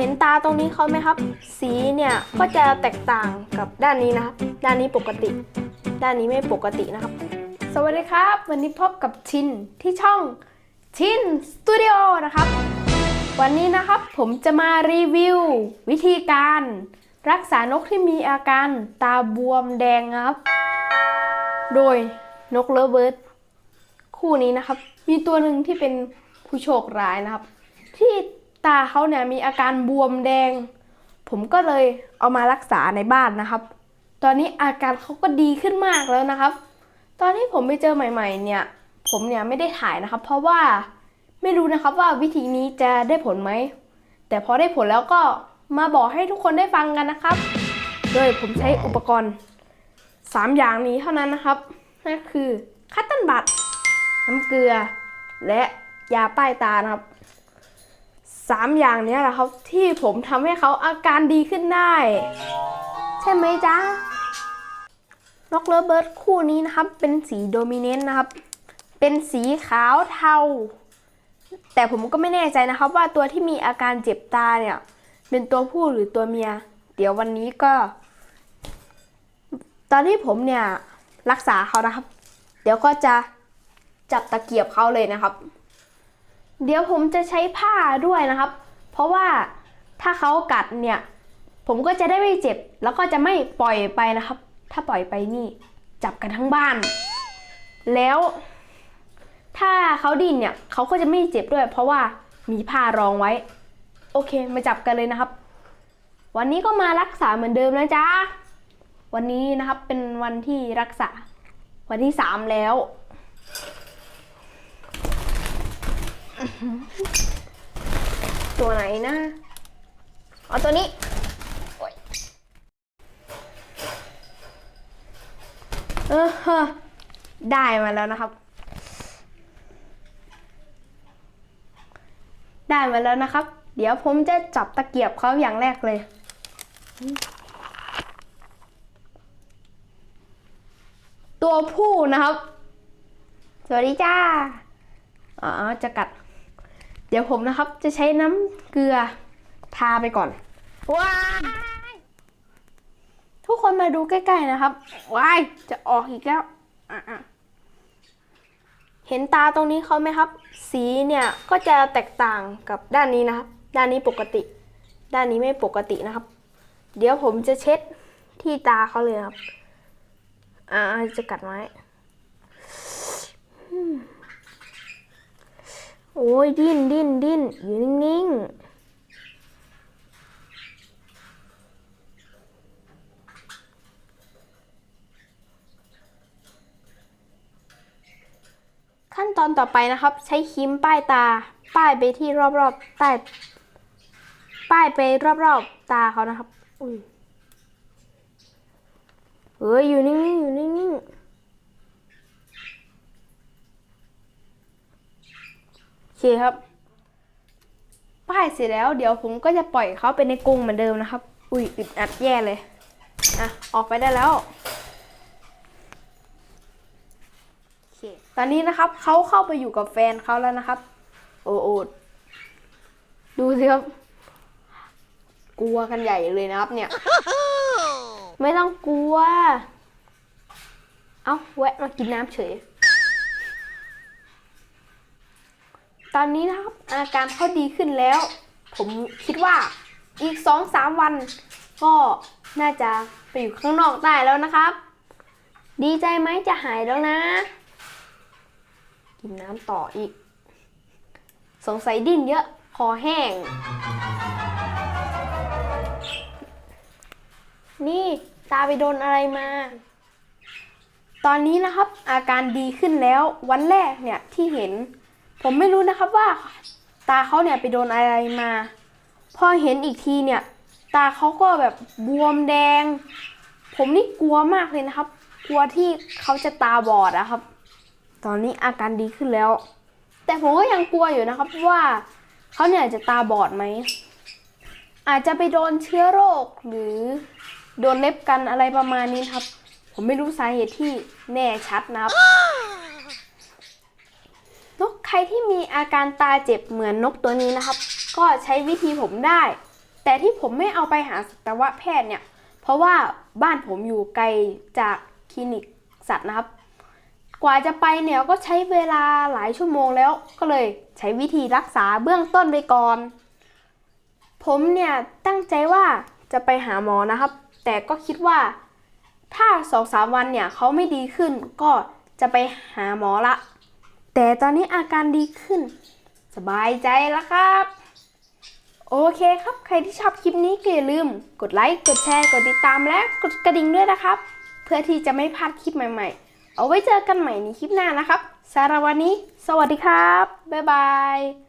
เห็นตาตรงนี้เขาไหมครับ สีเนี่ยก็จะแตกต่างกับด้านนี้นะครับ ด้านนี้ปกติ ด้านนี้ไม่ปกตินะครับ สวัสดีครับ วันนี้พบกับชินที่ช่องชินสตูดิโอนะครับ วันนี้นะครับผมจะมารีวิว วิธีการ รักษานกที่มีอาการตาบวมแดงครับ โดยนกเลเบิร์ดคู่นี้นะครับ มีตัวหนึ่งที่เป็นผู้โชคร้ายนะครับ ที่ ตาเขาเนี่ยมีอาการบวมแดง ผมก็เลยเอามารักษาในบ้านนะครับ ตอนนี้อาการเขาก็ดีขึ้นมากแล้วนะครับ ตอนที่ผมไปเจอใหม่ ๆ เนี่ย ผมเนี่ยไม่ได้ถ่ายนะครับ เพราะว่าไม่รู้นะครับว่าวิธีนี้จะได้ผลไหม แต่พอได้ผลแล้วก็มาบอกให้ทุกคนได้ฟังกันนะครับ โดยผมใช้อุปกรณ์ 3 อย่างนี้เท่านั้นนะครับนั่นคือคัตตันบัตน้ำเกลือ และยาป้ายตานะครับ สามอย่างนี้แหละครับที่ผมทำให้เขาอาการดีขึ้นได้ ใช่ไหมจ๊ะนกเลฟเบิร์ดคู่นี้นะครับ เป็นสีโดมิเนนต์นะครับ เป็นสีขาวเทา แต่ผมก็ไม่แน่ใจนะครับว่าตัวที่มีอาการเจ็บตาเนี่ย เป็นตัวผู้หรือตัวเมีย เดี๋ยววันนี้ก็ ตอนที่ผมเนี่ยรักษาเขานะครับ เดี๋ยวก็จะจับตะเกียบเขาเลยนะครับ เดี๋ยวผมจะใช้ผ้าด้วยนะครับ เพราะว่าถ้าเขากัดเนี่ย ผมก็จะได้ไม่เจ็บ แล้วก็จะไม่ปล่อยไปนะครับ ถ้าปล่อยไปนี่ จับกันทั้งบ้าน แล้วถ้าเขาดิ้นเนี่ยเขาก็จะไม่เจ็บด้วย เพราะว่ามีผ้ารองไว้ โอเค มาจับกันเลยนะครับ วันนี้ก็มารักษาเหมือนเดิมนะจ๊ะ วันนี้นะครับเป็นวันที่รักษา วันที่สามแล้ว ตัวไหนนะเอาตัวนี้โอ๊ยเออได้มาแล้วนะครับ ได้มาแล้วนะครับ เดี๋ยวผมจะจับตะเกียบเขาอย่างแรกเลย ตัวผู้นะครับ สวัสดีจ้า อ๋อ จะกัด เดี๋ยวผมนะครับจะใช้น้ำเกลือทาไปก่อนว้ายทุกคนมาดูใกล้ๆนะครับว้ายจะออกอีกแล้วอะเห็นตาตรงนี้เขาไหมครับ สีเนี่ยก็จะแตกต่างกับด้านนี้นะครับ ด้านนี้ปกติ ด้านนี้ไม่ปกตินะครับ เดี๋ยวผมจะเช็ดที่ตาเขาเลยครับ อ่าจะกัดไว้อืมโอ้ยดิ้นดิ้นดิ้นอยู่นิ่งๆ ขั้นตอนต่อไปนะครับ ใช้ครีมป้ายตา ป้ายไปที่รอบๆใต้ป้ายไปรอบๆตาเขานะครับอุ้ยเอ้ยอยู่นิ่งๆอยู่นิ่งๆ โอ เคครับ ป้ายเสร็จแล้วเดี๋ยวผมก็จะปล่อยเขาไปในกรงเหมือนเดิมนะครับ อุ้ยอึดอัดแย่เลยอะออกไปได้แล้วโอเคตอนนี้นะครับเขาเข้าไปอยู่กับแฟนเขาแล้วนะครับ โอ้โอดูสิครับ กลัวกันใหญ่เลยนะครับ เนี่ย ไม่ต้องกลัว เอ้าแวะมากินน้ำเฉย ตอนนี้นะครับอาการเขาดีขึ้นแล้ว ผมคิดว่าอีกสองสามวัน ก็น่าจะไปอยู่ข้างนอกได้แล้วนะครับ ดีใจไหมจะหายแล้วนะ กินน้ำต่ออีก สงสัยดิ้นเยอะ คอแห้ง นี่ตาไปโดนอะไรมา ตอนนี้นะครับอาการดีขึ้นแล้ววันแรกเนี่ยที่เห็น ผมไม่รู้นะครับว่า ตาเขาเนี่ยไปโดนอะไรมา พอเห็นอีกทีเนี่ย ตาเขาก็แบบบวมแดง ผมนี่กลัวมากเลยนะครับ กลัวที่เขาจะตาบอดอะครับ ตอนนี้อาการดีขึ้นแล้ว แต่ผมก็ยังกลัวอยู่นะครับว่าเขาเนี่ยจะตาบอดไหมอาจจะไปโดนเชื้อโรคหรือโดนเล็บกันอะไรประมาณนี้ครับ ผมไม่รู้สาเหตุที่แน่ชัดนะครับ รที่มีอาการตาเจ็บเหมือนนกตัวนี้นะครับ ก็ใช้วิธีผมได้ แต่ที่ผมไม่เอาไปหาสัตวแพทย์เนี่ย เพราะว่าบ้านผมอยู่ไกลจากคลินิกสัตว์นะครับ กว่าจะไปเนี่ยก็ใช้เวลาหลายชั่วโมงแล้ว ก็เลยใช้วิธีรักษาเบื้องต้นไปก่อน ผมเนี่ยตั้งใจว่าจะไปหาหมอนะครับ แต่ก็คิดว่าถ้าสองสามวันเนี่ยเขาไม่ดีขึ้นก็จะไปหาหมอละ แต่ตอนนี้อาการดีขึ้น สบายใจแล้วครับ โอเคครับ ใครที่ชอบคลิปนี้ก็อย่าลืม กดไลค์ กดแชร์ กดติดตามและกดกระดิ่งด้วยนะครับ เพื่อที่จะไม่พลาดคลิปใหม่ๆ เอาไว้เจอกันใหม่ในคลิปหน้านะครับสารวันนี้ สวัสดีครับ บ๊ายบาย